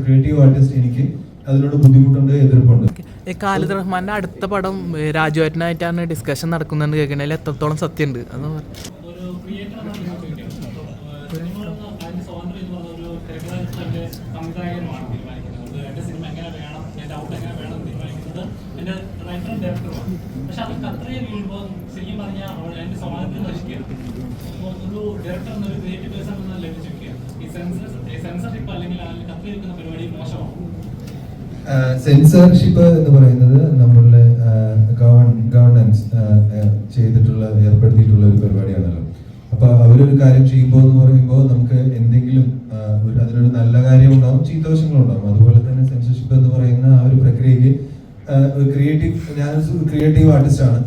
A creative artist എനിക്ക് അതിനോട് ബുദ്ധിമുട്ടുണ്ട് എതിർപ്പുണ്ട്. ഈ ഖാലിദ് റഹ്മാന്റെ അടുത്ത പടം രാജുവേട്ടനായിട്ടാണ് ഡിസ്കഷൻ നടക്കുന്നുണ്ട് കേൾക്കണതിൽ എത്രത്തോളം സത്യമുണ്ട്? അത് അത് പക്ഷെ വീഴുമ്പോൾ ശരിക്കും പറഞ്ഞാൽ എന്റെ സ്വാതന്ത്ര്യം ഒരു ഡയറക്ടർ എന്നൊരു ക്രിയേറ്റീവ് പേഴ്സൺ എന്ന സെൻസർ സെൻസർഷിപ്പ് എന്ന് പറയുന്നത് നമ്മളുടെ ഗവൺമെൻസ് ചെയ്തിട്ടുള്ള ഏർപ്പെടുത്തിയിട്ടുള്ള ഒരു പരിപാടിയാണല്ലോ. അപ്പൊ അവരൊരു കാര്യം ചെയ്യുമ്പോൾ എന്ന് പറയുമ്പോൾ നമുക്ക് എന്തെങ്കിലും അതിനൊരു നല്ല കാര്യം ഉണ്ടാവും ചീത്തവശങ്ങളുണ്ടാവും അതുപോലെ തന്നെ സെൻസർഷിപ്പ് എന്ന് പറയുന്ന ആ ഒരു പ്രക്രിയക്ക് ക്രിയേറ്റീവ് ഞാൻ ക്രിയേറ്റീവ് ആർട്ടിസ്റ്റ് ആണ്.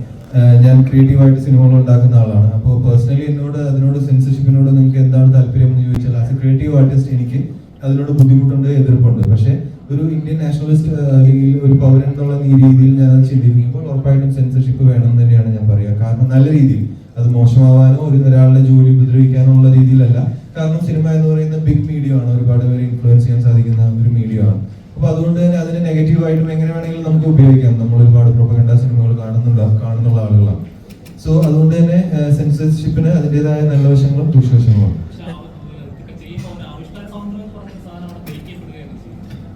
ഞാൻ ക്രിയേറ്റീവ് ആയിട്ട് സിനിമകൾ ഉണ്ടാക്കുന്ന ആളാണ്. അപ്പോൾ പേഴ്സണലി എന്നോട് അതിനോട് സെൻസർഷിപ്പിനോട് നിങ്ങൾക്ക് എന്താണ് താല്പര്യം എന്ന് ചോദിച്ചാൽ ആസ് എ ക്രിയേറ്റീവ് ആർട്ടിസ്റ്റ് എനിക്ക് അതിനോട് ബുദ്ധിമുട്ടുണ്ട് എതിർപ്പുണ്ട്. പക്ഷേ ഒരു ഇന്ത്യൻ നാഷണലിസ്റ്റ് അല്ലെങ്കിൽ ഒരു പൗരൻ എന്നുള്ള രീതിയിൽ ഞാൻ അത് ചിന്തിക്കുമ്പോൾ ഉറപ്പായിട്ടും സെൻസർഷിപ്പ് വേണം തന്നെയാണ് ഞാൻ പറയുക. കാരണം നല്ല രീതിയിൽ അത് മോശമാവാനോ ഒരു ഒരാളുടെ ജോലി ഉപദ്രവിക്കാനോ ഉള്ള രീതിയിലല്ല. കാരണം സിനിമ എന്ന് പറയുന്ന ബിഗ് മീഡിയ ആണ്. ഒരുപാട് പേര് ഇൻഫ്ലുവൻസ് ചെയ്യാൻ സാധിക്കുന്ന ഒരു മീഡിയ ആണ്. അപ്പൊ അതുകൊണ്ട് തന്നെ അതിനെ നെഗറ്റീവായിട്ടും എങ്ങനെ വേണമെങ്കിലും നമുക്ക് ഉപയോഗിക്കാം. നമ്മൾ ഒരുപാട് പ്രൊപ്പഗണ്ട സിനിമകൾ കാണുന്നുണ്ട് കാണുന്നുള്ള ആളുകളാണ്. സോ അതുകൊണ്ട് തന്നെ സെൻസർഷിപ്പിന് അതിന്റെതായ നല്ല വശങ്ങളും ദൂഷ്യവശങ്ങളുമാണ്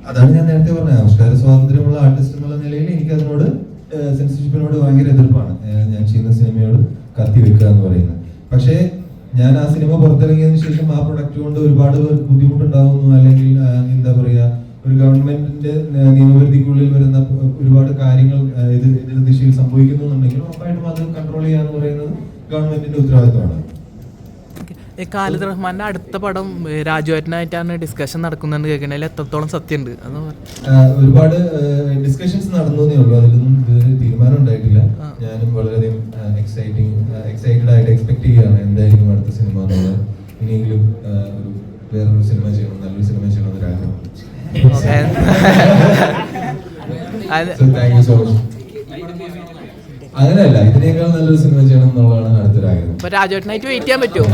അതാണ് ഞാൻ നേരത്തെ പറഞ്ഞത്. ആവിഷ്കാര സ്വാതന്ത്ര്യമുള്ള ആർട്ടിസ്റ്റ് എന്നുള്ള നിലയിൽ എനിക്ക് അതിനോട് സെൻസിഷിപ്പിനോട് ഭയങ്കര എതിർപ്പാണ്. ഞാൻ ചെയ്യുന്ന സിനിമയോട് കത്തി വെക്കുക എന്ന് പറയുന്നത്. പക്ഷേ ഞാൻ ആ സിനിമ പുറത്തിറങ്ങിയതിന് ശേഷം ആ പ്രൊഡക്റ്റ് കൊണ്ട് ഒരുപാട് പേർക്ക് ബുദ്ധിമുട്ടുണ്ടാകുന്നു അല്ലെങ്കിൽ എന്താ പറയുക ഒരു ഗവൺമെന്റിന്റെ നിയമപരിധിക്കുള്ളിൽ വരുന്ന ഒരുപാട് കാര്യങ്ങൾ എതിർ എതിർ ദിശയിൽ സംഭവിക്കുന്നുണ്ടെങ്കിലും ഉറപ്പായിട്ടും അത് കൺട്രോൾ ചെയ്യുക എന്ന് പറയുന്നത് ഗവൺമെന്റിന്റെ ഉത്തരവാദിത്തമാണ് ഈ ഖാലിദ് റഹ്മാന്റെ അടുത്ത പടം രാജുവേട്ടനായിട്ടാണ് ഡിസ്കഷൻ നടക്കുന്നുണ്ട് കേൾക്കണതിൽ എത്രത്തോളം സത്യമുണ്ട്? അത് ഒരുപാട് ഡിസ്കഷൻസ് നടന്നു ഉള്ളൂ. അതിലൊന്നും ഇതുവരെ തീരുമാനം ഉണ്ടായിട്ടില്ല. ഞാനും വളരെയധികം എക്സൈറ്റിംഗ് എക്സൈറ്റഡ് ആയിട്ട് എക്സ്പെക്ട് ചെയ്യുകയാണ് എന്തായിരിക്കും അടുത്ത സിനിമ എന്നുള്ളത്. ഇനിയെങ്കിലും ഒരു വേറൊരു സിനിമ ചെയ്യണം നല്ലൊരു സിനിമ ചെയ്യണം എന്നൊരു ആഗ്രഹം. അത് So, thank you so much. അങ്ങനെയല്ല ഇതിനേക്കാൾ നല്ലൊരു സിനിമ ചെയ്യണം എന്നുള്ളതാണ് അടുത്തൊരു ആഗ്രഹം. രാജുവേട്ടനായിട്ട് വെയിറ്റ് ചെയ്യാൻ പറ്റുമോ?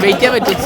വെയിറ്റ് ചെയ്യാൻ പറ്റും